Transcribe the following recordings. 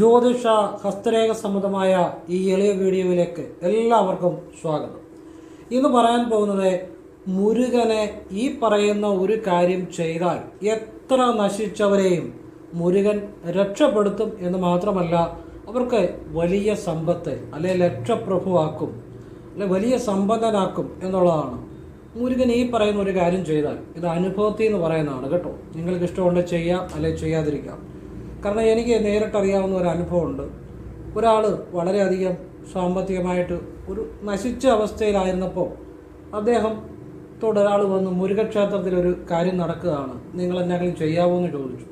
ജ്യോതിഷ ഹസ്തരേഖ സംബന്ധമായ ഈ എളിയ വീഡിയോയിലേക്ക് എല്ലാവർക്കും സ്വാഗതം. ഇന്ന് പറയാൻ പോകുന്നത് മുരുകനെ ഈ പറയുന്ന ഒരു കാര്യം ചെയ്താൽ എത്ര നശിച്ചവരെയും മുരുകൻ രക്ഷപ്പെടുത്തും എന്ന് മാത്രമല്ല അവർക്ക് വലിയ സമ്പത്ത് അല്ലെ ലക്ഷപ്രഭുവാക്കും അല്ലെ വലിയ സമ്പന്നനാക്കും എന്നുള്ളതാണ്. മുരുകൻ ഈ പറയുന്ന ഒരു കാര്യം ചെയ്താൽ ഇത് അനുഭവത്തിൽ എന്ന് പറയുന്നതാണ് കേട്ടോ. നിങ്ങൾക്ക് ഇഷ്ടമുണ്ട് ചെയ്യാം അല്ലെ ചെയ്യാതിരിക്കാം. കാരണം എനിക്ക് നേരിട്ടറിയാവുന്ന ഒരു അനുഭവമുണ്ട്. ഒരാൾ വളരെയധികം സാമ്പത്തികമായിട്ട് ഒരു നശിച്ച അവസ്ഥയിലായിരുന്നപ്പോൾ അദ്ദേഹം ഒരാൾ വന്ന് മുരുകക്ഷേത്രത്തിലൊരു കാര്യം നടക്കുകയാണ്. നിങ്ങൾ എന്തെങ്കിലും ചെയ്യാവോ എന്ന് ചോദിച്ചു.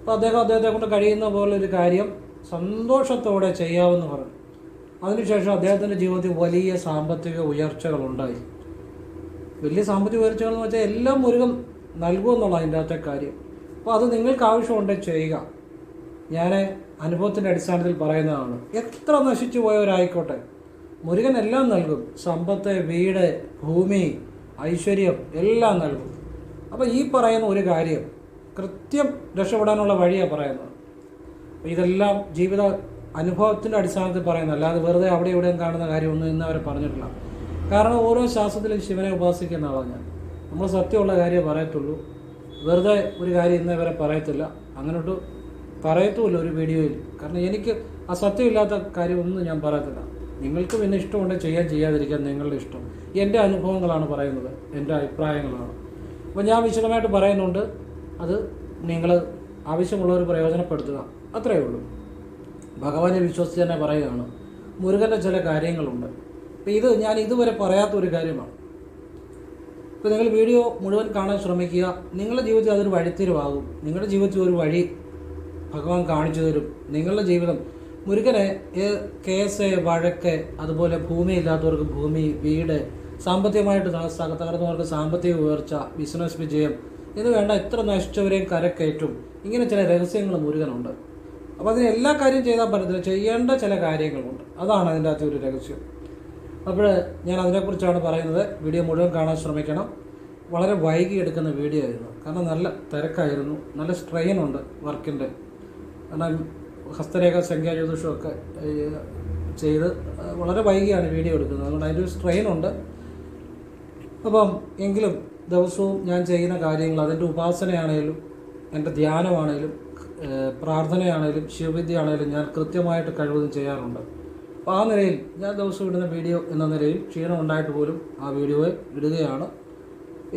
അപ്പോൾ അദ്ദേഹം അദ്ദേഹത്തെ കൊണ്ട് കഴിയുന്ന പോലെ ഒരു കാര്യം സന്തോഷത്തോടെ ചെയ്യാമെന്ന് പറഞ്ഞു. അതിനുശേഷം അദ്ദേഹത്തിന്റെ ജീവിതത്തിൽ വലിയ സാമ്പത്തിക ഉയർച്ചകളുണ്ടായി. വലിയ സാമ്പത്തിക ഉയർച്ചകൾ എന്ന് വെച്ചാൽ എല്ലാം മുരുകം നൽകുമെന്നുള്ള അതിന്റെ അകത്തെ കാര്യം. അപ്പോൾ അത് നിങ്ങൾക്ക് ആവശ്യമുണ്ടെങ്കിൽ ചെയ്യുക. ഞാൻ അനുഭവത്തിന്റെ അടിസ്ഥാനത്തിൽ പറയുന്നതാണ്. എത്ര നശിച്ചു പോയവരായിക്കോട്ടെ. മുരുകൻ എല്ലാം നൽകും. സമ്പത്ത് വീട് ഭൂമി ഐശ്വര്യം എല്ലാം നൽകും. അപ്പോൾ ഈ പറയുന്ന ഒരു കാര്യം കൃത്യം രക്ഷപ്പെടാനുള്ള വഴിയാണ് പറയുന്നത്. ഇതെല്ലാം ജീവിത അനുഭവത്തിന്റെ അടിസ്ഥാനത്തിൽ പറയുന്നത്. അല്ലാതെ വെറുതെ അവിടെ ഇവിടെയും കാണുന്ന കാര്യമൊന്നും ഇന്ന് അവരെ പറഞ്ഞിട്ടില്ല. കാരണം ഓരോ ശാസ്ത്രത്തിലും ശിവനെ ഉപാസിക്കുന്ന ആളാണ് ഞാൻ. നമ്മൾ സത്യമുള്ള കാര്യമേ പറയത്തുള്ളൂ. വെറുതെ ഒരു കാര്യം ഇന്ന് വരെ പറയത്തില്ല. അങ്ങനോട്ട് പറയത്തുമില്ല ഒരു വീഡിയോയിൽ. കാരണം എനിക്ക് അസത്യമില്ലാത്ത കാര്യമൊന്നും ഞാൻ പറയത്തില്ല. നിങ്ങൾക്ക് പിന്നെ ഇഷ്ടമുണ്ടെങ്കിൽ ചെയ്യാൻ ചെയ്യാതിരിക്കാൻ നിങ്ങളുടെ ഇഷ്ടം. എന്റെ അനുഭവങ്ങളാണ് പറയുന്നത്. എന്റെ അഭിപ്രായങ്ങളാണ്. അപ്പോൾ ഞാൻ വിശദമായിട്ട് പറയുന്നുണ്ട്. അത് നിങ്ങൾ ആവശ്യമുള്ളവർ പ്രയോജനപ്പെടുത്തുക. അത്രയേ ഉള്ളൂ. ഭഗവാനെ വിശ്വസിച്ച് തന്നെ പറയുകയാണ്. മുരുകന്റെ ചില കാര്യങ്ങളുണ്ട്. അപ്പോൾ ഇത് ഞാൻ ഇതുവരെ പറയാത്ത ഒരു കാര്യമാണ്. ഇപ്പോൾ നിങ്ങൾ വീഡിയോ മുഴുവൻ കാണാൻ ശ്രമിക്കുക. നിങ്ങളുടെ ജീവിതത്തിൽ അതൊരു വഴിത്തിരിവാകും. നിങ്ങളുടെ ജീവിതത്തിൽ ഒരു വഴി ഭഗവാൻ കാണിച്ചു തരും. നിങ്ങളുടെ ജീവിതം. മുരുകനെ കേസ് വഴക്ക് അതുപോലെ ഭൂമി ഇല്ലാത്തവർക്ക് ഭൂമി വീട് സാമ്പത്തികമായിട്ട് തകർന്നവർക്ക് സാമ്പത്തിക ഉയർച്ച ബിസിനസ് വിജയം ഇത് വേണ്ട എത്ര നശിച്ചവരെയും കരക്കയറ്റും. ഇങ്ങനെ ചില രഹസ്യങ്ങൾ മുരുകനുണ്ട്. അപ്പോൾ അതിന് എല്ലാ കാര്യം ചെയ്താൽ പറ്റത്തില്ല. ചെയ്യേണ്ട ചില കാര്യങ്ങളുണ്ട്. അതാണ് അതിന്റെ അകത്തെ ഒരു രഹസ്യം. അപ്പോൾ ഞാൻ അതിനെക്കുറിച്ചാണ് പറയുന്നത്. വീഡിയോ മുഴുവൻ കാണാൻ ശ്രമിക്കണം. വളരെ വൈകി എടുക്കുന്ന വീഡിയോ ആയിരുന്നു. കാരണം നല്ല തിരക്കായിരുന്നു. നല്ല സ്ട്രെയിൻ ഉണ്ട് വർക്കിന്റെ കാരണം ഹസ്തരേഖ സംഖ്യാ ജ്യോതിഷമൊക്കെ ചെയ്ത് വളരെ വൈകിയാണ് വീഡിയോ എടുക്കുന്നത്. അതുകൊണ്ട് അതിന്റെ ഒരു സ്ട്രെയിൻ ഉണ്ട്. അപ്പം എങ്കിലും ദിവസവും ഞാൻ ചെയ്യുന്ന കാര്യങ്ങൾ അതിന്റെ ഉപാസനയാണേലും എന്റെ ധ്യാനമാണേലും പ്രാർത്ഥനയാണേലും ശിവവിദ്യയാണേലും ഞാൻ കൃത്യമായിട്ട് കഴിവതും ചെയ്യാറുണ്ട്. അപ്പോൾ ആ നിലയിൽ ഞാൻ ദിവസം ഇടുന്ന വീഡിയോ എന്ന നിലയിൽ ക്ഷീണം ഉണ്ടായിട്ട് പോലും ആ വീഡിയോയെ ഇടുകയാണ്.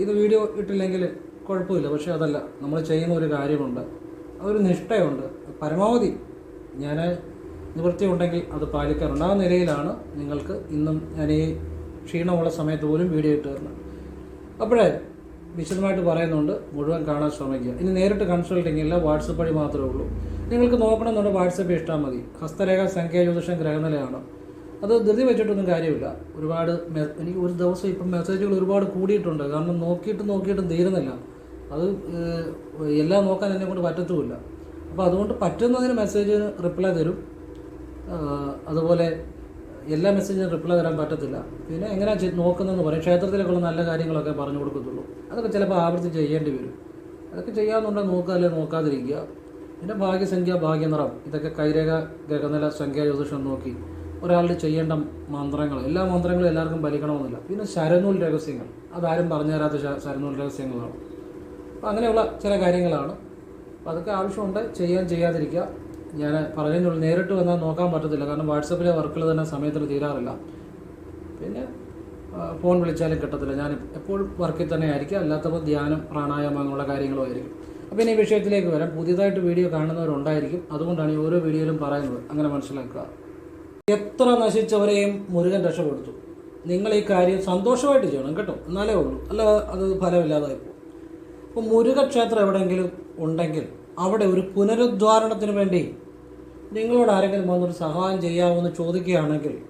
ഇത് വീഡിയോ ഇട്ടില്ലെങ്കിൽ കുഴപ്പമില്ല പക്ഷേ അതല്ല നമ്മൾ ചെയ്യുന്ന ഒരു കാര്യമുണ്ട്. അതൊരു നിഷ്ഠയുണ്ട്. പരമാവധി ഞാൻ നിവൃത്തി ഉണ്ടെങ്കിൽ അത് പാലിക്കാറുണ്ട്. ആ നിലയിലാണ് നിങ്ങൾക്ക് ഇന്നും ഞാൻ ഈ ക്ഷീണമുള്ള സമയത്ത് പോലും വീഡിയോ ഇട്ട് തരുന്നത്. അപ്പോഴേ വിശദമായിട്ട് പറയുന്നുണ്ട് മുഴുവൻ കാണാൻ ശ്രമിക്കുക. ഇനി നേരിട്ട് കൺസൾട്ടിംഗ് ഇല്ല വാട്സപ്പ് വഴി മാത്രമേ ഉള്ളൂ. നിങ്ങൾക്ക് നോക്കണമെന്നുണ്ട് വാട്സപ്പ് ഇഷ്ടാൽ മതി. ഹസ്തരേഖ സംഖ്യ ജ്യോതിഷം ഗ്രഹനിലയാണ് അത് ധൃതി വെച്ചിട്ടൊന്നും കാര്യമില്ല. ഒരുപാട് എനിക്ക് ഒരു ദിവസം ഇപ്പം മെസ്സേജുകൾ ഒരുപാട് കൂടിയിട്ടുണ്ട്. കാരണം നോക്കിയിട്ട് നോക്കിയിട്ടും തീരുന്നില്ല. അത് എല്ലാം നോക്കാൻ എന്നെ കൊണ്ട് പറ്റത്തുമില്ല. അപ്പോൾ അതുകൊണ്ട് പറ്റുന്നതിന് മെസ്സേജ് റിപ്ലൈ തരും. അതുപോലെ എല്ലാ മെസ്സേജിനും റിപ്ലൈ തരാൻ പറ്റത്തില്ല. പിന്നെ ചെയ്ത് നോക്കുന്നതെന്ന് പറയും. ക്ഷേത്രത്തിലേക്കുള്ള നല്ല കാര്യങ്ങളൊക്കെ പറഞ്ഞു കൊടുക്കത്തുള്ളൂ. അതൊക്കെ ചിലപ്പോൾ ആവർത്തി ചെയ്യേണ്ടി വരും. അതൊക്കെ ചെയ്യാമെന്നുണ്ടെങ്കിൽ നോക്കുക അല്ലെങ്കിൽ നോക്കാതിരിക്കുക. പിന്നെ ഭാഗ്യസംഖ്യ ഭാഗ്യനിറം ഇതൊക്കെ കൈരേഖ ഗ്രഹനില സംഖ്യാ ജ്യോതിഷം നോക്കി ഒരാളുടെ ചെയ്യേണ്ട മന്ത്രങ്ങൾ. എല്ലാ മന്ത്രങ്ങളും എല്ലാവർക്കും ഫലിക്കണമെന്നില്ല. പിന്നെ ശരനൂൽ രഹസ്യങ്ങൾ. അതാരും പറഞ്ഞു തരാത്ത ശരനൂൽ രഹസ്യങ്ങളാണ്. അങ്ങനെയുള്ള ചില കാര്യങ്ങളാണ്. അപ്പോൾ അതൊക്കെ ആവശ്യമുണ്ട്. ചെയ്യാൻ ചെയ്യാതിരിക്കുക. ഞാൻ പറഞ്ഞതിനുള്ള നേരിട്ട് വന്നാൽ നോക്കാൻ പറ്റത്തില്ല. കാരണം വാട്സപ്പിലെ വർക്കുകൾ തന്നെ സമയത്തിന് തീരാറില്ല. പിന്നെ ഫോൺ വിളിച്ചാലും കിട്ടത്തില്ല. ഞാൻ എപ്പോഴും വർക്കിൽ തന്നെ ആയിരിക്കും. അല്ലാത്തപ്പോൾ ധ്യാനം പ്രാണായാമം അങ്ങനെയുള്ള കാര്യങ്ങളും ആയിരിക്കും. അപ്പോൾ ഇനി വിഷയത്തിലേക്ക് വരാം. പുതിയതായിട്ട് വീഡിയോ കാണുന്നവരുണ്ടായിരിക്കും. അതുകൊണ്ടാണ് ഈ ഓരോ വീഡിയോയിലും പറയുന്നത്. അങ്ങനെ മനസ്സിലാക്കുക. എത്ര നശിച്ചവരെയും മുരുകൻ രക്ഷപ്പെടുത്തു. നിങ്ങൾ ഈ കാര്യം സന്തോഷമായിട്ട് ചെയ്യണം കേട്ടോ. എന്നാലേ ഉള്ളൂ. അല്ല അത് ഫലമില്ലാതായി പോകും. അപ്പോൾ മുരുകക്ഷേത്രം എവിടെയെങ്കിലും ഉണ്ടെങ്കിൽ അവിടെ ഒരു പുനരുദ്ധാരണത്തിന് വേണ്ടി നിങ്ങളോട് ആരെങ്കിലും വന്നൊരു സഹായം ചെയ്യാമെന്ന് ചോദിക്കുകയാണെങ്കിൽ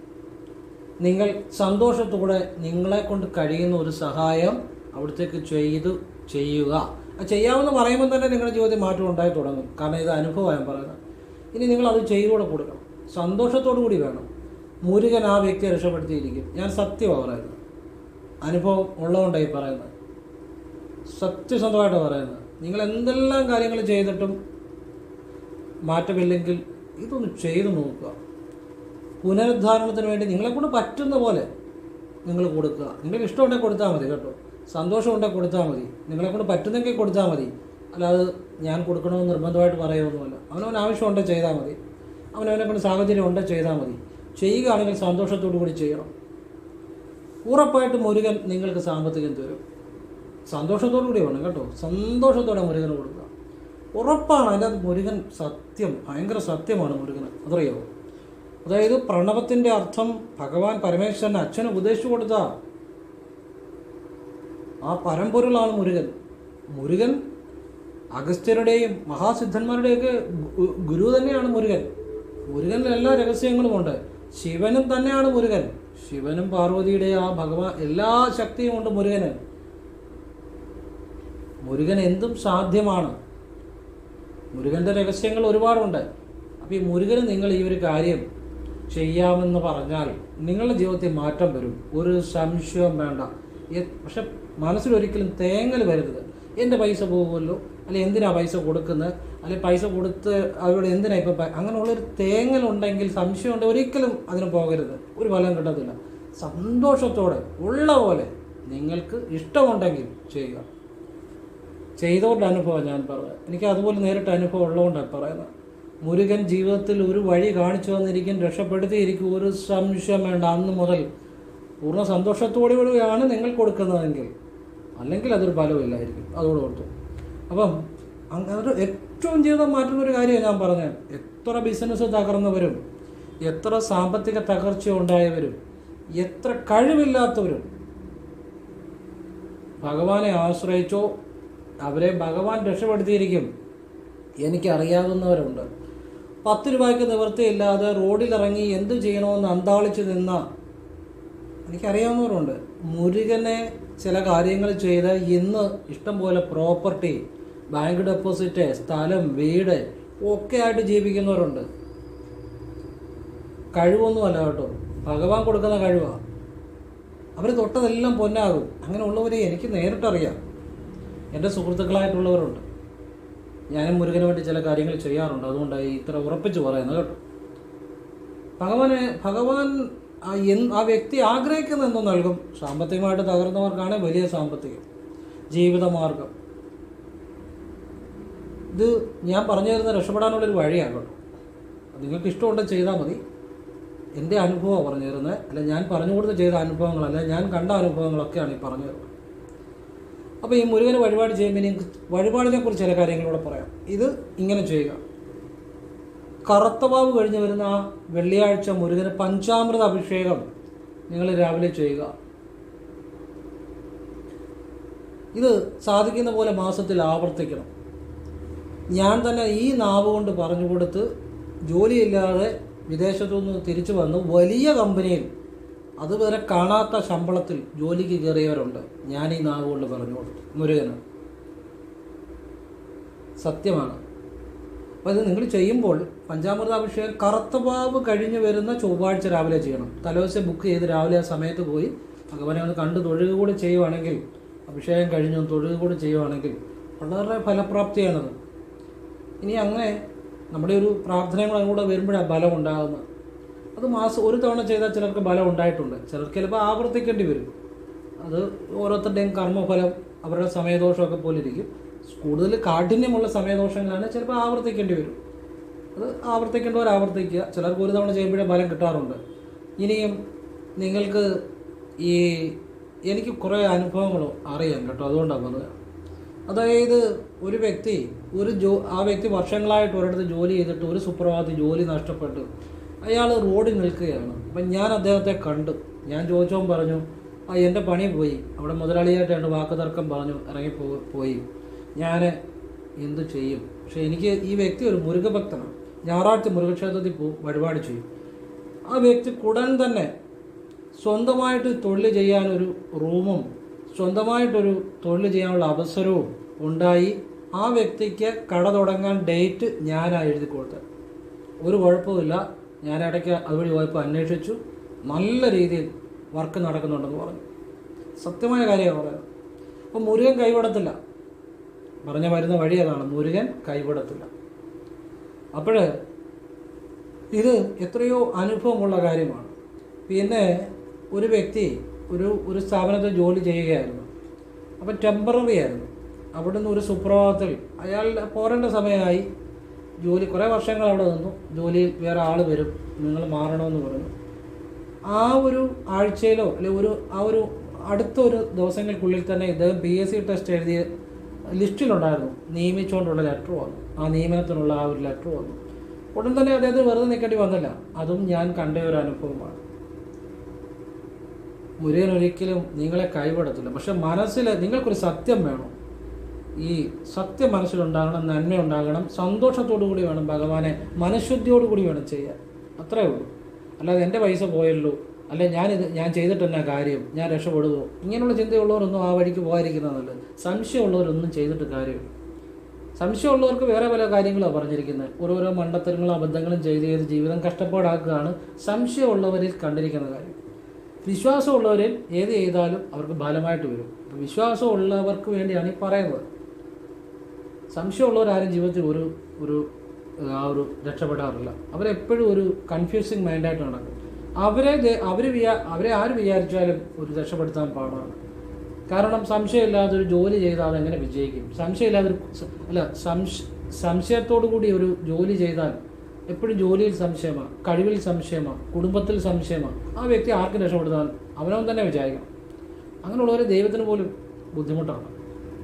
നിങ്ങൾ സന്തോഷത്തോടെ നിങ്ങളെ കൊണ്ട് കഴിയുന്ന ഒരു സഹായം അവിടത്തേക്ക് ചെയ്തു ചെയ്യുക. ചെയ്യാമെന്ന് പറയുമ്പോൾ തന്നെ നിങ്ങളുടെ ജീവിതത്തിൽ മാറ്റം ഉണ്ടായി തുടങ്ങും. കാരണം ഇത് അനുഭവമാണ് ഞാൻ പറയുന്നത്. ഇനി നിങ്ങൾ അത് ചെയ്തുകൂടെ കൊടുക്കണം. സന്തോഷത്തോടു കൂടി വേണം. മുരുകൻ ആ വ്യക്തിയെ രക്ഷപ്പെടുത്തിയിരിക്കും. ഞാൻ സത്യമാണ് പറയുന്നത്. അനുഭവം ഉള്ളതുകൊണ്ടായി പറയുന്നത്. സത്യസന്ധമായിട്ട് പറയുന്നത്. നിങ്ങൾ എന്തെല്ലാം കാര്യങ്ങൾ ചെയ്തിട്ടും മാറ്റമില്ലെങ്കിൽ ഇതൊന്ന് ചെയ്തു നോക്കുക. പുനരുദ്ധാരണത്തിന് വേണ്ടി നിങ്ങളെ കൊണ്ട് പറ്റുന്ന പോലെ നിങ്ങൾ കൊടുക്കുക. നിങ്ങൾക്ക് ഇഷ്ടമുണ്ടെങ്കിൽ കൊടുത്താൽ മതി കേട്ടോ. സന്തോഷം ഉണ്ടെങ്കിൽ കൊടുത്താൽ മതി. നിങ്ങളെ കൊണ്ട് പറ്റുന്നെങ്കിൽ കൊടുത്താൽ മതി. അല്ലാതെ ഞാൻ കൊടുക്കണമെന്ന് നിർബന്ധമായിട്ട് പറയുമൊന്നുമല്ല അവനവൻ ആവശ്യമുണ്ടെങ്കിൽ ചെയ്താൽ മതി. അവനവനെ കൊണ്ട് സാഹചര്യം ഉണ്ടെങ്കിൽ ചെയ്താൽ മതി. ചെയ്യുകയാണെങ്കിൽ സന്തോഷത്തോടു കൂടി ചെയ്യണം. ഉറപ്പായിട്ടും മുരുകൻ നിങ്ങൾക്ക് സാമ്പത്തികം തരും. സന്തോഷത്തോടു കൂടി വേണം കേട്ടോ. സന്തോഷത്തോടെ മുരുകന് കൊടുക്കുക. ഉറപ്പാണ് അതിന്റെ മുരുകൻ സത്യം ഭയങ്കര സത്യമാണ് മുരുകന്. അതറിയോ അതായത് പ്രണവത്തിന്റെ അർത്ഥം ഭഗവാൻ പരമേശ്വരൻ അച്ഛന് ഉപദേശിച്ചു കൊടുത്ത. ആ പരമ്പൊരുളാണ് മുരുകൻ. മുരുകൻ അഗസ്ത്യരുടെയും മഹാസിദ്ധന്മാരുടെയൊക്കെ ഗുരു തന്നെയാണ് മുരുകൻ. മുരുകനിൽ എല്ലാ രഹസ്യങ്ങളും ഉണ്ട്. ശിവനും തന്നെയാണ് മുരുകൻ. ശിവനും പാർവതിയുടെ ആ ഭഗവാൻ എല്ലാ ശക്തിയും ഉണ്ട് മുരുകന്. മുരുകൻ എന്തും സാധ്യമാണ്. മുരുകന്റെ രഹസ്യങ്ങൾ ഒരുപാടുണ്ട്. അപ്പോൾ ഈ മുരുകന് നിങ്ങൾ ഈ ഒരു കാര്യം ചെയ്യാമെന്ന് പറഞ്ഞാൽ നിങ്ങളുടെ ജീവിതത്തിൽ മാറ്റം വരും. ഒരു സംശയവും വേണ്ട. പക്ഷെ മനസ്സിലൊരിക്കലും തേങ്ങൽ വരരുത്. എന്റെ പൈസ പോകുമല്ലോ? അല്ലെ എന്തിനാ പൈസ കൊടുക്കുന്നത് അല്ലെ പൈസ കൊടുത്ത് അവരോട് എന്തിനാ ഇപ്പം അങ്ങനെയുള്ളൊരു തേങ്ങലുണ്ടെങ്കിൽ സംശയമുണ്ട് ഒരിക്കലും അതിന് പോകരുത്. ഒരു ഫലം കിട്ടത്തില്ല. സന്തോഷത്തോടെ ഉള്ള പോലെ നിങ്ങൾക്ക് ഇഷ്ടമുണ്ടെങ്കിൽ ചെയ്യുക. ചെയ്തോണ്ട് അനുഭവം ഞാൻ പറഞ്ഞത് എനിക്ക് അതുപോലെ നേരിട്ട് അനുഭവം ഉള്ളതുകൊണ്ടാണ് പറയുന്നത്. മുരുകൻ ജീവിതത്തിൽ ഒരു വഴി കാണിച്ചു വന്നിരിക്കും രക്ഷപ്പെടുത്തിയിരിക്കും. ഒരു സംശയം വേണ്ട. അന്ന് മുതൽ പൂർണ സന്തോഷത്തോടുകൂടിയാണ് നിങ്ങൾ കൊടുക്കുന്നതെങ്കിൽ. അല്ലെങ്കിൽ അതൊരു ഫലമില്ലായിരിക്കും അതോട് ഓർത്തു. അപ്പം അങ്ങനെ ഏറ്റവും ജീവിതം മാറ്റുന്ന ഒരു കാര്യമാണ് ഞാൻ പറഞ്ഞത്. എത്ര ബിസിനസ് തകർന്നവരും എത്ര സാമ്പത്തിക തകർച്ച ഉണ്ടായവരും എത്ര കഴിവില്ലാത്തവരും ഭഗവാനെ ആശ്രയിച്ചോ അവരെ ഭഗവാൻ രക്ഷപ്പെടുത്തിയിരിക്കും. എനിക്കറിയാവുന്നവരുണ്ട്. പത്ത് രൂപയ്ക്ക് നിവൃത്തിയില്ലാതെ റോഡിലിറങ്ങി എന്തു ചെയ്യണമെന്ന് അന്താളിച്ച് നിന്ന എനിക്കറിയാവുന്നവരുണ്ട്. മുരുകനെ ചില കാര്യങ്ങൾ ചെയ്ത് ഇന്ന് ഇഷ്ടംപോലെ പ്രോപ്പർട്ടി ബാങ്ക് ഡെപ്പോസിറ്റ് സ്ഥലം വീട് ഒക്കെ ആയിട്ട് ജീവിക്കുന്നവരുണ്ട്. കഴിവൊന്നുമല്ല കേട്ടോ. ഭഗവാൻ കൊടുക്കുന്ന കഴിവാണ് അവർ തൊട്ടതെല്ലാം പൊന്നാകും. അങ്ങനെയുള്ളവരെ എനിക്ക് നേരിട്ടറിയാം. എന്റെ സുഹൃത്തുക്കളായിട്ടുള്ളവരുണ്ട്. ഞാനും മുരുകന് വേണ്ടി ചില കാര്യങ്ങൾ ചെയ്യാറുണ്ട്. അതുകൊണ്ടാണ് ഇത്ര ഉറപ്പിച്ച് പറയുന്നത് കേട്ടോ. ഭഗവാനെ ഭഗവാൻ ആ വ്യക്തി ആഗ്രഹിക്കുന്ന എന്തോ നൽകും. സാമ്പത്തികമായിട്ട് തകർന്നവർക്കാണ് വലിയ സാമ്പത്തികം. ജീവിതമാർഗം. ഇത് ഞാൻ പറഞ്ഞു തരുന്ന രക്ഷപ്പെടാനുള്ളൊരു വഴിയാണ് കേട്ടോ. നിങ്ങൾക്ക് ഇഷ്ടമുണ്ടെങ്കിൽ ചെയ്താൽ മതി. എന്റെ അനുഭവമാണ് പറഞ്ഞു തരുന്നത് അല്ല ഞാൻ പറഞ്ഞു കൊടുത്ത് ചെയ്ത അനുഭവങ്ങളല്ല ഞാൻ കണ്ട അനുഭവങ്ങളൊക്കെയാണ് ഈ പറഞ്ഞു തരുന്നത് അപ്പോൾ ഈ മുരുകന് വഴിപാട് ചെയ്യുമ്പോൾ ഇനി വഴിപാടിനെ കുറിച്ച് ചില കാര്യങ്ങളൂടെ പറയാം. ഇത് ഇങ്ങനെ ചെയ്യുക. കറുത്തവാവ് കഴിഞ്ഞ് വരുന്ന വെള്ളിയാഴ്ച മുരുകന് പഞ്ചാമൃത അഭിഷേകം നിങ്ങൾ രാവിലെ ചെയ്യുക. ഇത് സാധിക്കുന്ന പോലെ മാസത്തിൽ ആവർത്തിക്കണം. ഞാൻ തന്നെ ഈ നാവ് കൊണ്ട് പറഞ്ഞു കൊടുത്ത് ജോലിയില്ലാതെ വിദേശത്തുനിന്ന് തിരിച്ചു വന്ന് വലിയ കമ്പനിയിൽ അതുവരെ കാണാത്ത ശമ്പളത്തിൽ ജോലിക്ക് കയറിയവരുണ്ട്. ഞാൻ ഈ നാവ് കൊണ്ട് പറഞ്ഞു കൊടുത്തു മുരുകന്. സത്യമാണ്. അപ്പോൾ ഇത് നിങ്ങൾ ചെയ്യുമ്പോൾ പഞ്ചാമൃതാഭിഷേകം കറുത്തവാവ് കഴിഞ്ഞ് വരുന്ന ചൊവ്വാഴ്ച രാവിലെ ചെയ്യണം. തലേദിവസം ബുക്ക് ചെയ്ത് രാവിലെ ആ സമയത്ത് പോയി ഭഗവാനെ ഒന്ന് കണ്ട് തൊഴുക കൂടി ചെയ്യുവാണെങ്കിൽ അഭിഷേകം കഴിഞ്ഞു തൊഴുക കൂടി ചെയ്യുവാണെങ്കിൽ വളരെ ഫലപ്രാപ്തിയാണത്. ഇനി അങ്ങനെ നമ്മുടെ ഒരു പ്രാർത്ഥനയും കൂടെ വരുമ്പോഴാണ് ബലം ഉണ്ടാകുന്നത് അത് മാസം ഒരു തവണ ചെയ്താൽ ചിലർക്ക് ഫലം ഉണ്ടായിട്ടുണ്ട്. ചിലർക്ക് ചിലപ്പോൾ ആവർത്തിക്കേണ്ടി വരും. അത് ഓരോരുത്തരുടെയും കർമ്മഫലം അവരുടെ സമയദോഷമൊക്കെ പോലെ ഇരിക്കും. കൂടുതൽ കാഠിന്യമുള്ള സമയദോഷങ്ങളാണ് ചിലപ്പോൾ ആവർത്തിക്കേണ്ടി വരും. അത് ആവർത്തിക്കേണ്ടവർ ആവർത്തിക്കുക. ചിലർക്ക് ഒരു തവണ ചെയ്യുമ്പോഴേ ഫലം കിട്ടാറുണ്ട്. ഇനിയും നിങ്ങൾക്ക് ഈ എനിക്ക് കുറേ അനുഭവങ്ങളും അറിയാം കേട്ടോ അതുകൊണ്ടാണ് പറഞ്ഞത്. അതായത് ഒരു വ്യക്തി ഒരു ജോ ആ വ്യക്തി വർഷങ്ങളായിട്ട് ഒരിടത്ത് ജോലി ചെയ്തിട്ട് ഒരു സുപ്രഭാതത്തിൽ ജോലി നഷ്ടപ്പെട്ടു അയാൾ റോഡിൽ നിൽക്കുകയാണ്. അപ്പം ഞാൻ അദ്ദേഹത്തെ കണ്ടു. ഞാൻ ചോദിച്ചോൻ പറഞ്ഞു ആ എന്റെ പണി പോയി. അവിടെ മുതലാളിയായിട്ട് രണ്ട് വാക്ക് തർക്കം പറഞ്ഞു ഇറങ്ങി പോയി. ഞാൻ എന്തു ചെയ്യും? പക്ഷേ എനിക്ക് ഈ വ്യക്തി ഒരു മുരുകഭക്തനാണ്. ഞായറാഴ്ച മുരുകക്ഷേത്രത്തിൽ പോകും വഴിപാട് ചെയ്യും. ആ വ്യക്തി ഉടൻ തന്നെ സ്വന്തമായിട്ട് തൊഴിൽ ചെയ്യാനൊരു റൂമും സ്വന്തമായിട്ടൊരു തൊഴിൽ ചെയ്യാനുള്ള അവസരവും ഉണ്ടായി. ആ വ്യക്തിക്ക് കട തുടങ്ങാൻ ഡേറ്റ് ഞാനാണ് എഴുതി കൊടുത്തത്. ഒരു കുഴപ്പമില്ല ഞാൻ ഇടയ്ക്ക് അതുവഴി പോയപ്പോൾ അന്വേഷിച്ചു. നല്ല രീതിയിൽ വർക്ക് നടക്കുന്നുണ്ടെന്ന് പറഞ്ഞു. സത്യമായ കാര്യമാണ് പറയുന്നത്. അപ്പം മുരുകൻ കൈവിടത്തില്ല. പറഞ്ഞ വരുന്ന വഴി അതാണ്. മുരുകൻ കൈവിടത്തില്ല. അപ്പോൾ ഇത് എത്രയോ അനുഭവമുള്ള കാര്യമാണ്. പിന്നെ ഒരു വ്യക്തി ഒരു ഒരു സ്ഥാപനത്തിൽ ജോലി ചെയ്യുകയായിരുന്നു. അപ്പം ടെമ്പററി ആയിരുന്നു. അവിടുന്ന് ഒരു സുപ്രഭാതത്തിൽ അയാൾ പോരേണ്ട സമയമായി. ജോലി കുറേ വർഷങ്ങൾ അവിടെ നിന്നു. ജോലിയിൽ വേറെ ആൾ വരും. നിങ്ങൾ മാറണമെന്ന് പറഞ്ഞു. ആ ഒരു ആഴ്ചയിലോ അല്ലെ ഒരു ആ ഒരു അടുത്ത ഒരു ദിവസങ്ങൾക്കുള്ളിൽ തന്നെ ഇദ്ദേഹം പി എസ് സി ടെസ്റ്റ് എഴുതിയ ലിസ്റ്റിലുണ്ടായിരുന്നു നിയമിച്ചുകൊണ്ടുള്ള ലെറ്റർ വന്നു. ആ നിയമനത്തിനുള്ള ആ ഒരു ലെറ്റർ വന്നു. ഉടൻ തന്നെ അദ്ദേഹത്തിന് വെറുതെ നിൽക്കേണ്ടി വന്നില്ല. അതും ഞാൻ കണ്ട ഒരു അനുഭവമാണ്. മുരുകൻ ഒരിക്കലും നിങ്ങളെ കൈവിടത്തില്ല. പക്ഷെ മനസ്സിൽ നിങ്ങൾക്കൊരു സത്യം വേണം. ഈ സത്യം മനസ്സിലുണ്ടാകണം നന്മ ഉണ്ടാകണം സന്തോഷത്തോടു കൂടി വേണം ഭഗവാനെ മനഃശുദ്ധിയോടു കൂടി വേണം ചെയ്യാൻ. അത്രേ ഉള്ളൂ. അല്ലാതെ എന്റെ പൈസ പോയല്ലോ അല്ലെ ഞാനിത് ഞാൻ ചെയ്തിട്ട് എന്നാ കാര്യം ഞാൻ രക്ഷപ്പെടുമോ ഇങ്ങനെയുള്ള ചിന്തയുള്ളവരൊന്നും ആ വഴിക്ക് പോകാതിരിക്കുന്നതല്ല സംശയമുള്ളവരൊന്നും ചെയ്തിട്ട് കാര്യമില്ല. സംശയമുള്ളവർക്ക് വേറെ പല കാര്യങ്ങളാണ് പറഞ്ഞിരിക്കുന്നത്. ഓരോരോ മണ്ടത്തരങ്ങളും അബദ്ധങ്ങളും ചെയ്ത് ചെയ്ത് ജീവിതം കഷ്ടപ്പാടാക്കുകയാണ് സംശയമുള്ളവരിൽ കണ്ടിരിക്കുന്ന കാര്യം. വിശ്വാസമുള്ളവരിൽ ഏത് ചെയ്താലും അവർക്ക് ഫലമായിട്ട് വരും. വിശ്വാസമുള്ളവർക്ക് വേണ്ടിയാണ് ഈ പറയുന്നത്. സംശയമുള്ളവരാരും ജീവിതത്തിൽ ഒരു ഒരു ആ ഒരു രക്ഷപ്പെടാറില്ല. അവരെപ്പോഴും ഒരു കൺഫ്യൂസിങ് മൈൻഡായിട്ട് നടക്കും. അവരെ അവർ വിചാ അവരെ ആര് വിചാരിച്ചാലും ഒരു രക്ഷപ്പെടുത്താൻ പാടാണ്. കാരണം സംശയമില്ലാതെ ഒരു ജോലി ചെയ്താൽ അതെങ്ങനെ വിജയിക്കും? സംശയമില്ലാതെ ഒരു അല്ല സംശ സംശയത്തോടു കൂടി ഒരു ജോലി ചെയ്താൽ എപ്പോഴും ജോലിയിൽ സംശയമാണ് കഴിവിൽ സംശയമാണ് കുടുംബത്തിൽ സംശയമാണ് ആ വ്യക്തി ആർക്കും രക്ഷപ്പെടുത്താൻ അവനവൻ തന്നെ വിചാരിക്കണം. അങ്ങനെയുള്ളവരെ ദൈവത്തിന് പോലും ബുദ്ധിമുട്ടാണ്.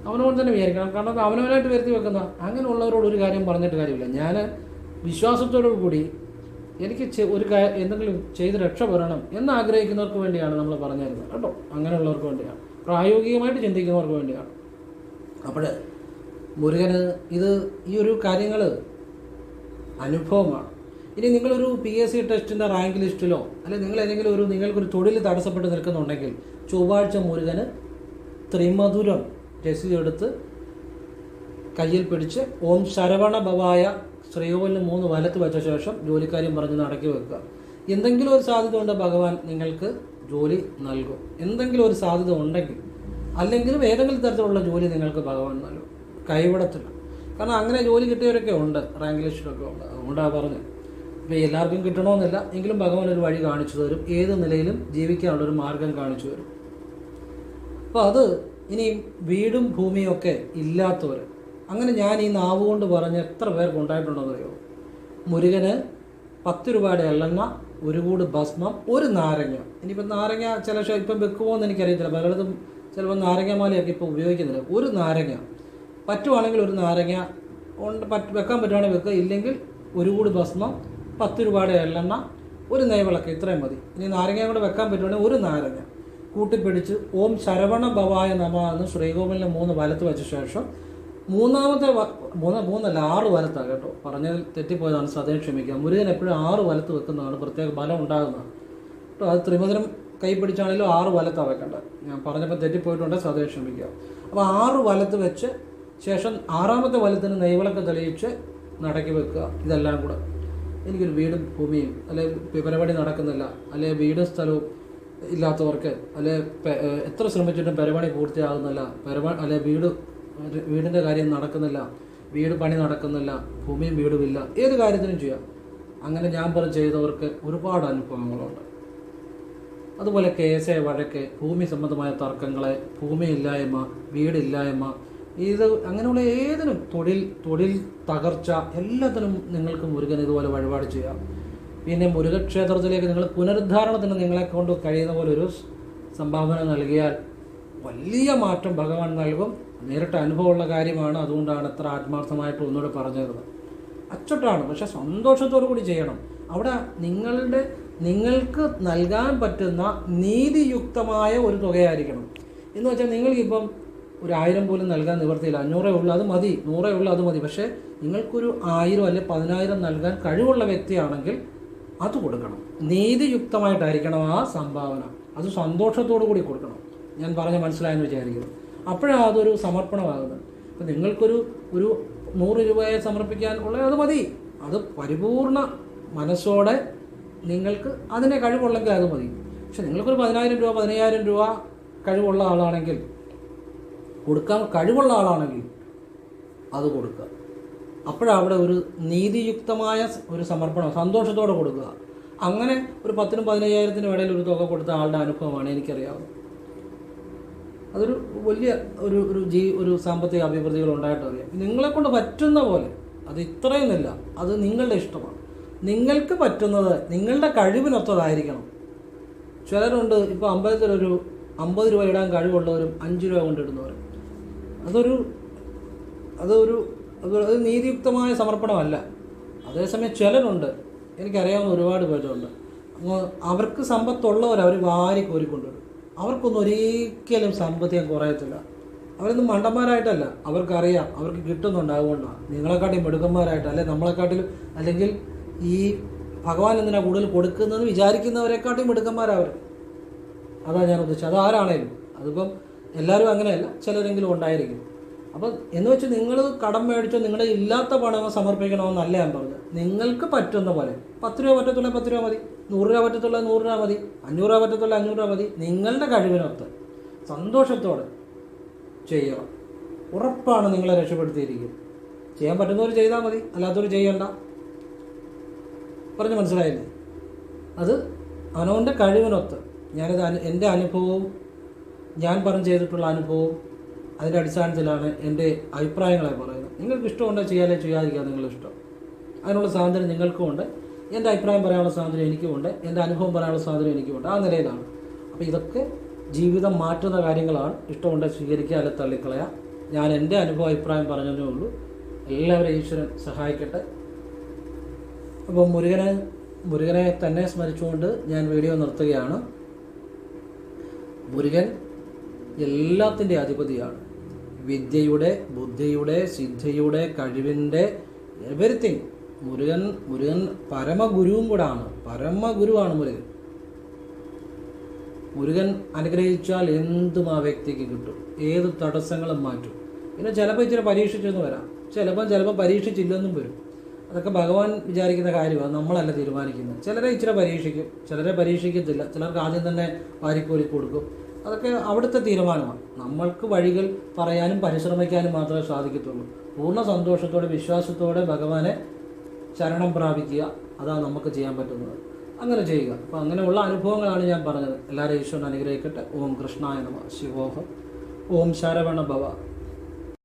അവനവൻ തന്നെ വിചാരിക്കണം. കാരണം അവനവനായിട്ട് വരുത്തി വെക്കുന്ന അങ്ങനെയുള്ളവരോട് ഒരു കാര്യം പറഞ്ഞിട്ട് കാര്യമില്ല. ഞാൻ വിശ്വാസത്തോടു കൂടി എനിക്ക് ഒരു എന്തെങ്കിലും ചെയ്ത് രക്ഷപ്പെടണം എന്ന് ആഗ്രഹിക്കുന്നവർക്ക് വേണ്ടിയാണ് നമ്മൾ പറഞ്ഞു തരുന്നത് കേട്ടോ? അങ്ങനെയുള്ളവർക്ക് വേണ്ടിയാണ്. പ്രായോഗികമായിട്ട് ചിന്തിക്കുന്നവർക്ക് വേണ്ടിയാണ്. അപ്പോൾ മുരുകന് ഇത് ഈ ഒരു കാര്യങ്ങൾ അനുഭവമാണ്. ഇനി നിങ്ങളൊരു പി എസ് സി ടെസ്റ്റിന്റെ റാങ്ക് ലിസ്റ്റിലോ അല്ലെങ്കിൽ നിങ്ങൾ ഏതെങ്കിലും ഒരു നിങ്ങൾക്കൊരു തൊഴിൽ തടസ്സപ്പെട്ട് നിൽക്കുന്നുണ്ടെങ്കിൽ ചൊവ്വാഴ്ച മുരുകന് ത്രിമധുരം രസീതെടുത്ത് കയ്യിൽ പിടിച്ച് ഓം ശരവണ ഭവായ ശ്രീകോവിലിന് മൂന്ന് വലത്ത് വെച്ച ശേഷം ജോലിക്കാര്യം പറഞ്ഞ് നടക്കി വെക്കുക. എന്തെങ്കിലും ഒരു സാധ്യത ഉണ്ട് ഭഗവാൻ നിങ്ങൾക്ക് ജോലി നൽകും. എന്തെങ്കിലും ഒരു സാധ്യത ഉണ്ടെങ്കിൽ അല്ലെങ്കിലും ഏതെങ്കിലും തരത്തിലുള്ള ജോലി നിങ്ങൾക്ക് ഭഗവാൻ നൽകും. കൈവിടത്തില്ല. കാരണം അങ്ങനെ ജോലി കിട്ടിയവരൊക്കെ ഉണ്ട് റാങ്ക് ലിസ്റ്റിലൊക്കെ ഉണ്ട്. അതുകൊണ്ടാണ് പറഞ്ഞത്. ഇപ്പോൾ എല്ലാവർക്കും കിട്ടണമെന്നില്ല എങ്കിലും ഭഗവാൻ ഒരു വഴി കാണിച്ചു തരും. ഏത് നിലയിലും ജീവിക്കാനുള്ളൊരു മാർഗം കാണിച്ചു തരും. അപ്പോൾ അത് ഇനി വീടും ഭൂമിയും ഒക്കെ ഇല്ലാത്തവർ അങ്ങനെ ഞാൻ ഈ നാവ് കൊണ്ട് പറഞ്ഞ് എത്ര പേർക്ക് ഉണ്ടായിട്ടുണ്ടെന്ന് അറിയോ മുരുകന് പത്ത് രൂപയുടെ എള്ളെണ്ണ ഒരു കൂട് ഭസ്മം ഒരു നാരങ്ങ. ഇനിയിപ്പോൾ നാരങ്ങ ചില ഇപ്പം വെക്കുമോ എന്ന് എനിക്കറിയത്തില്ല. പലയിടത്തും ചിലപ്പോൾ നാരങ്ങമാലയൊക്കെ ഇപ്പോൾ ഉപയോഗിക്കുന്നില്ല. ഒരു നാരങ്ങ. പറ്റുവാണെങ്കിൽ ഒരു നാരങ്ങ ഉണ്ട് പറ്റ് വെക്കാൻ പറ്റുവാണെങ്കിൽ വെക്കുക. ഇല്ലെങ്കിൽ ഒരു കൂട് ഭസ്മം പത്ത് രൂപയുടെ എള്ളെണ്ണ ഒരു നെയ്വിളക്ക്. ഇത്രയും മതി. ഇനി നാരങ്ങയും കൂടെ വെക്കാൻ പറ്റുവാണെങ്കിൽ ഒരു നാരങ്ങ. കൂട്ടിപ്പിടിച്ച് ഓം ശരവണ ഭവായ നമ എന്ന് ശ്രീകോവിലിന് മൂന്ന് വലത്ത് വെച്ച ശേഷം മൂന്നാമത്തെ മൂന്ന് മൂന്നല്ല ആറ് വലത്താണ് കേട്ടോ. പറഞ്ഞതിൽ തെറ്റിപ്പോയതാണ് സദയം ക്ഷമിക്കുക. മുരുകൻ എപ്പോഴും ആറ് വലത്ത് വെക്കുന്നതാണ് പ്രത്യേക ബലം ഉണ്ടാകുന്നതാണ് കേട്ടോ അത് ത്രിമധുരം കൈ പിടിച്ചാണെങ്കിലും ആറ് വലത്താണ് വെക്കേണ്ടത്. ഞാൻ പറഞ്ഞപ്പോൾ തെറ്റിപ്പോയിട്ടുണ്ട് സദയം ക്ഷമിക്കുക. അപ്പോൾ ആറ് വലത്ത് വെച്ച് ശേഷം ആറാമത്തെ വലത്തിന് നെയ്വിളക്ക് തെളിയിച്ച് നടക്കി വെക്കുക. ഇതെല്ലാം കൂടെ. എനിക്കൊരു വീടും ഭൂമിയും അല്ലെ പരിപാടി നടക്കുന്നില്ല. അല്ലെ വീടും സ്ഥലവും ഇല്ലാത്തവർക്ക് അല്ലെ എത്ര ശ്രമിച്ചിട്ടും പരിപാടി പൂർത്തിയാകുന്നില്ല. പരിപാടി അല്ലെ വീട് വീടിന്റെ കാര്യം നടക്കുന്നില്ല. വീട് പണി നടക്കുന്നില്ല. ഭൂമിയും വീടുമില്ല. ഏത് കാര്യത്തിനും ചെയ്യാം. അങ്ങനെ ഞാൻ പറഞ്ഞ് ചെയ്തവർക്ക് ഒരുപാട് അനുഭവങ്ങളുണ്ട്. അതുപോലെ കേസ് വഴക്ക് ഭൂമി സംബന്ധമായ തർക്കങ്ങളെ ഭൂമിയില്ലായ്മ വീടില്ലായ്മ ഇത് അങ്ങനെയുള്ള ഏതിനും തൊഴിൽ തൊഴിൽ തകർച്ച എല്ലാത്തിനും നിങ്ങൾക്ക് മുരുകൻ ഇതുപോലെ വഴിപാട് ചെയ്യാം. പിന്നെ മുരുകക്ഷേത്രത്തിലേക്ക് നിങ്ങൾ പുനരുദ്ധാരണത്തിന് നിങ്ങളെ കൊണ്ട് കഴിയുന്ന പോലെ ഒരു സംഭാവന നൽകിയാൽ വലിയ മാറ്റം ഭഗവാൻ നൽകും. നേരിട്ട് അനുഭവമുള്ള കാര്യമാണ്. അതുകൊണ്ടാണ് അത്ര ആത്മാർത്ഥമായിട്ട് ഒന്നുകൂടെ പറഞ്ഞിരുന്നത് അച്ചട്ടാണ്. പക്ഷെ സന്തോഷത്തോടു കൂടി ചെയ്യണം. അവിടെ നിങ്ങളുടെ നിങ്ങൾക്ക് നൽകാൻ പറ്റുന്ന നീതിയുക്തമായ ഒരു തുകയായിരിക്കണം. എന്ന് വെച്ചാൽ നിങ്ങൾക്കിപ്പം ഒരു ആയിരം പോലും നൽകാൻ നിവർത്തിയില്ല അഞ്ഞൂറേ ഉള്ളൂ. അത് മതി. നൂറേ ഉള്ളൂ. അത് മതി. പക്ഷേ നിങ്ങൾക്കൊരു ആയിരം അല്ലെ പതിനായിരം നൽകാൻ കഴിവുള്ള വ്യക്തിയാണെങ്കിൽ അത് കൊടുക്കണം. നീതിയുക്തമായിട്ടായിരിക്കണം ആ സംഭാവന. അത് സന്തോഷത്തോടു കൂടി കൊടുക്കണം. ഞാൻ പറഞ്ഞ മനസ്സിലായെന്ന് വിചാരിക്കുന്നു. അപ്പോഴാണ് അതൊരു സമർപ്പണമാകുന്നത്. അപ്പം നിങ്ങൾക്കൊരു ഒരു നൂറ് രൂപയെ സമർപ്പിക്കാൻ ഉള്ള അത് മതി. അത് പരിപൂർണ മനസ്സോടെ നിങ്ങൾക്ക് അതിനെ കഴിവുള്ളെങ്കിൽ അത് മതി. പക്ഷെ നിങ്ങൾക്കൊരു പതിനായിരം രൂപ പതിനയ്യായിരം രൂപ കഴിവുള്ള ആളാണെങ്കിൽ കൊടുക്കാൻ കഴിവുള്ള ആളാണെങ്കിൽ അത് കൊടുക്കുക. അപ്പോഴവിടെ ഒരു നീതിയുക്തമായ ഒരു സമർപ്പണം സന്തോഷത്തോടെ കൊടുക്കുക. അങ്ങനെ ഒരു പത്തിനും പതിനയ്യായിരത്തിനും ഇടയിൽ ഒരു തുക കൊടുത്ത ആളുടെ അനുഭവമാണ് എനിക്കറിയാവുന്നത്. അതൊരു വലിയ ഒരു ഒരു ജീ ഒരു സാമ്പത്തിക അഭിവൃദ്ധികൾ ഉണ്ടായിട്ട് അറിയാം. പറ്റുന്ന പോലെ അത് ഇത്രയൊന്നുമില്ല അത് നിങ്ങളുടെ ഇഷ്ടമാണ്. നിങ്ങൾക്ക് പറ്റുന്നത് നിങ്ങളുടെ കഴിവിനൊത്തതായിരിക്കണം. ചിലരുണ്ട് ഇപ്പോൾ അമ്പലത്തിലൊരു അമ്പത് രൂപ ഇടാൻ കഴിവുള്ളവരും അഞ്ച് രൂപ കൊണ്ടിടുന്നവരും അതൊരു അതൊരു അത് അത് നീതിയുക്തമായ സമർപ്പണമല്ല. അതേസമയം ചിലരുണ്ട് എനിക്കറിയാവുന്ന ഒരുപാട് പേരുണ്ട്. അവർക്ക് സമ്പത്തുള്ളവർ അവർ വാരി കോരിക്കൊണ്ടുവരും. അവർക്കൊന്നും ഒരിക്കലും സാമ്പത്തികം കുറയത്തില്ല. അവരൊന്നും മണ്ടന്മാരായിട്ടല്ല. അവർക്കറിയാം അവർക്ക് കിട്ടുന്നുണ്ട് അതുകൊണ്ടാണ് നിങ്ങളെക്കാട്ടിലും മിടുക്കന്മാരായിട്ട് അല്ലെ നമ്മളെക്കാട്ടിലും അല്ലെങ്കിൽ ഈ ഭഗവാൻ എന്തിനാണ് കൂടുതൽ കൊടുക്കുന്നതെന്ന് വിചാരിക്കുന്നവരെക്കാട്ടിലും മിടുക്കന്മാരവർ അതാണ് ഞാൻ ഉദ്ദേശിച്ചത് അത് ആരാണേലും അതിപ്പം എല്ലാവരും അങ്ങനെയല്ല. ചിലരെങ്കിലും ഉണ്ടായിരിക്കും. അപ്പം എന്ന് വെച്ച് നിങ്ങൾ കടം മേടിച്ചോ നിങ്ങളുടെ ഇല്ലാത്ത പണം സമർപ്പിക്കണമെന്നല്ല ഞാൻ പറഞ്ഞത്. നിങ്ങൾക്ക് പറ്റുന്ന പോലെ പത്ത് രൂപ പറ്റത്തുള്ള പത്ത് രൂപ മതി നൂറ് രൂപ പറ്റത്തുള്ള നൂറ് രൂപ മതി അഞ്ഞൂറ് രൂപ പറ്റത്തുള്ള അഞ്ഞൂറ് രൂപ മതി നിങ്ങളുടെ കഴിവിനൊത്ത് സന്തോഷത്തോടെ ചെയ്യണം ഉറപ്പാണ് നിങ്ങളെ രക്ഷപ്പെടുത്തിയിരിക്കും ചെയ്യാൻ പറ്റുന്നവർ ചെയ്താൽ മതി അല്ലാത്തവർ ചെയ്യണ്ട. പറഞ്ഞ് മനസ്സിലായില്ലേ? അത് അവനവന്റെ കഴിവിനൊത്ത് ഞാനിത് എന്റെ അനുഭവവും ഞാൻ പറഞ്ഞു ചെയ്തിട്ടുള്ള അനുഭവവും അതിന്റെ അടിസ്ഥാനത്തിലാണ് എന്റെ അഭിപ്രായങ്ങളെ പറയുന്നത്. നിങ്ങൾക്ക് ഇഷ്ടമുണ്ടോ ചെയ്യാതെ ചെയ്യാതിരിക്കുക നിങ്ങളുടെ ഇഷ്ടം. അതിനുള്ള സ്വാതന്ത്ര്യം നിങ്ങൾക്കും ഉണ്ട്. എന്റെ അഭിപ്രായം പറയാനുള്ള സ്വാതന്ത്ര്യം എനിക്കുമുണ്ട് എന്റെ അനുഭവം പറയാനുള്ള സ്വാതന്ത്ര്യം എനിക്കുമുണ്ട് ആ നിലയിലാണ്. അപ്പോൾ ഇതൊക്കെ ജീവിതം മാറ്റുന്ന കാര്യങ്ങളാണ്. ഇഷ്ടമുണ്ട് സ്വീകരിക്കുക അല്ലെ തള്ളിക്കളയുക. ഞാൻ എന്റെ അനുഭവ അഭിപ്രായം പറഞ്ഞതേ ഉള്ളൂ. എല്ലാവരെയും ഈശ്വരൻ സഹായിക്കട്ടെ. അപ്പോൾ മുരുകനെ മുരുകനെ തന്നെ സ്മരിച്ചുകൊണ്ട് ഞാൻ വീഡിയോ നിർത്തുകയാണ്. മുരുകൻ എല്ലാത്തിന്റെ അധിപതിയാണ്. വിദ്യയുടെ ബുദ്ധിയുടെ സിദ്ധിയുടെ കഴിവിന്റെ എവരിത്തിങ് മുരുകൻ മുരുകൻ പരമഗുരുവും കൂടാണ്. പരമഗുരുവാണ് മുരുകൻ. മുരുകൻ അനുഗ്രഹിച്ചാൽ എന്തും ആ വ്യക്തിക്ക് കിട്ടും. ഏത് തടസ്സങ്ങളും മാറ്റും. പിന്നെ ചിലപ്പോൾ ഇച്ചിരി പരീക്ഷിച്ചെന്ന് വരാം. ചിലപ്പം ചിലപ്പോൾ പരീക്ഷിച്ചില്ലെന്നും വരും. അതൊക്കെ ഭഗവാൻ വിചാരിക്കുന്ന കാര്യമാണ്. നമ്മളല്ല തീരുമാനിക്കുന്നത്. ചിലരെ ഇച്ചിരി പരീക്ഷിക്കും. ചിലരെ പരീക്ഷിക്കത്തില്ല. ചിലർക്ക് ആദ്യം തന്നെ വാരിക്കോരി കൊടുക്കും. അതൊക്കെ അവിടുത്തെ തീരുമാനമാണ്. നമ്മൾക്ക് വഴികൾ പറയാനും പരിശ്രമിക്കാനും മാത്രമേ സാധിക്കത്തുള്ളൂ. പൂർണ സന്തോഷത്തോടെ വിശ്വാസത്തോടെ ഭഗവാനെ ശരണം പ്രാപിക്കുക. അതാണ് നമുക്ക് ചെയ്യാൻ പറ്റുന്നത്. അങ്ങനെ ചെയ്യുക. അപ്പോൾ അങ്ങനെയുള്ള അനുഭവങ്ങളാണ് ഞാൻ പറഞ്ഞത്. എല്ലാവരും ഈശ്വരൻ അനുഗ്രഹിക്കട്ടെ. ഓം കൃഷ്ണായ നമ. ശിവോഹം. ഓം ശരവണ ഭവ.